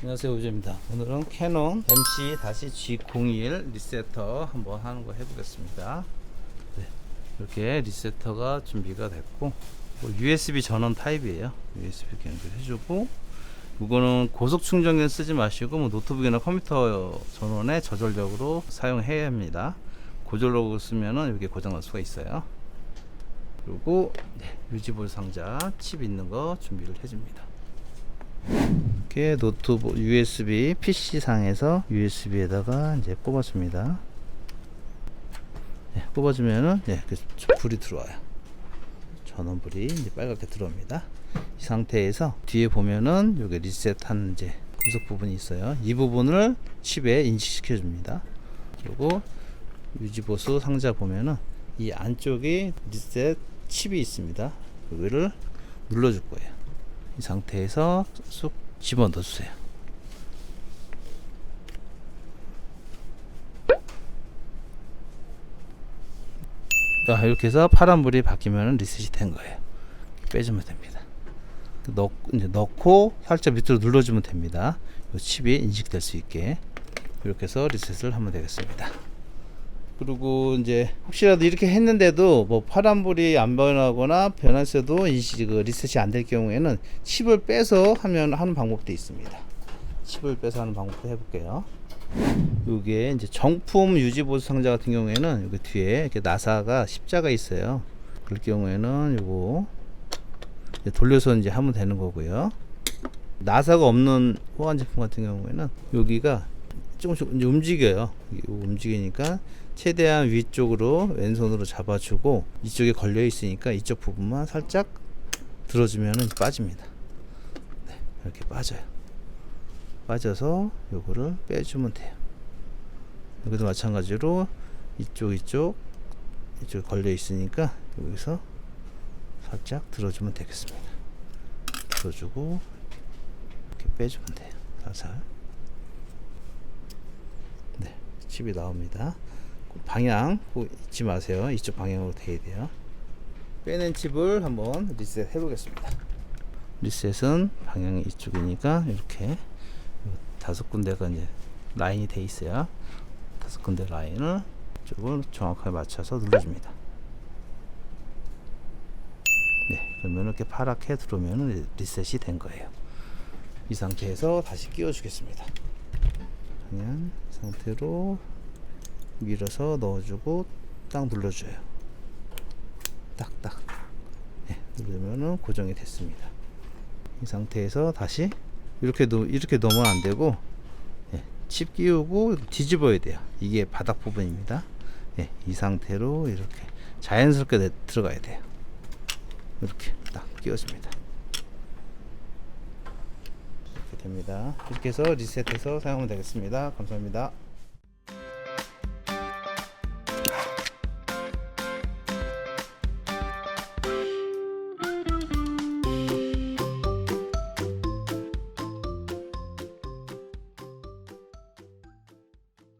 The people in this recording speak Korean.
안녕하세요 우재입니다. 오늘은 캐논 MC-G01 리세터 한번 하는 거 해보겠습니다. 네, 이렇게 리세터가 준비가 됐고 뭐 USB 전원 타입이에요. USB 연결해주고 이거는 고속 충전기는 쓰지 마시고 뭐 노트북이나 컴퓨터 전원에 저절적으로 사용해야 합니다. 고절로 쓰면은 이게 고장날 수가 있어요. 그리고 네, 유지볼 상자 칩 있는 거 준비를 해줍니다 이렇게 노트북 USB PC 상에서 USB에다가 이제 꼽아줍니다. 네, 꼽아주면은 네, 그 불이 들어와요. 전원불이 이제 빨갛게 들어옵니다. 이 상태에서 뒤에 보면은 여기 리셋한 이제 금속 부분이 있어요. 이 부분을 칩에 인식시켜 줍니다. 그리고 유지보수 상자 보면은 이 안쪽에 리셋 칩이 있습니다. 여기를 눌러줄 거예요. 이 상태에서 쑥 집어 넣어주세요. 자, 이렇게 해서 파란불이 바뀌면 리셋이 된 거예요. 빼주면 됩니다. 넣, 이제 넣고 살짝 밑으로 눌러주면 됩니다. 이 칩이 인식될 수 있게 이렇게 해서 리셋을 하면 되겠습니다. 그리고 이제 혹시라도 이렇게 했는데도 뭐 파란불이 안 변하거나 변했어도 인식 그 리셋이 안 될 경우에는 칩을 빼서 하면 하는 방법도 있습니다. 칩을 빼서 하는 방법도 해볼게요. 이게 이제 정품 유지 보수 상자 같은 경우에는 여기 뒤에 이렇게 나사가 십자가 있어요. 그럴 경우에는 요거 이제 돌려서 이제 하면 되는 거고요. 나사가 없는 호환 제품 같은 경우에는 여기가 조금씩 이제 움직여요. 움직이니까 최대한 위쪽으로 왼손으로 잡아주고 이쪽에 걸려 있으니까 이쪽 부분만 살짝 들어주면은 빠집니다. 네, 이렇게 빠져요. 빠져서 요거를 빼주면 돼요. 여기도 마찬가지로 이쪽 이쪽 이쪽 걸려 있으니까 여기서 살짝 들어주면 되겠습니다. 들어주고 이렇게 빼주면 돼요. 살살. 네, 칩이 나옵니다. 방향 꼭 잊지 마세요. 이쪽 방향으로 돼야 돼요. 빼낸 칩을 한번 리셋 해보겠습니다. 리셋은 방향이 이쪽이니까 이렇게 다섯 군데가 이제 라인이 돼 있어요. 다섯 군데 라인을 이쪽을 정확하게 맞춰서 눌러줍니다. 네, 그러면 이렇게 파랗게 들어오면 리셋이 된 거예요. 이 상태에서 다시 끼워주겠습니다. 그냥 이 상태로 밀어서 넣어주고 딱 눌러줘요. 딱딱. 네, 누르면은 고정이 됐습니다. 이 상태에서 다시 이렇게 놓 이렇게 넣으면 안 되고 네, 칩 끼우고 뒤집어야 돼요. 이게 바닥 부분입니다. 네, 이 상태로 이렇게 자연스럽게 내, 들어가야 돼요. 이렇게 딱 끼워줍니다. 됩니다. 이렇게 해서 리셋해서 사용하면 되겠습니다. 감사합니다.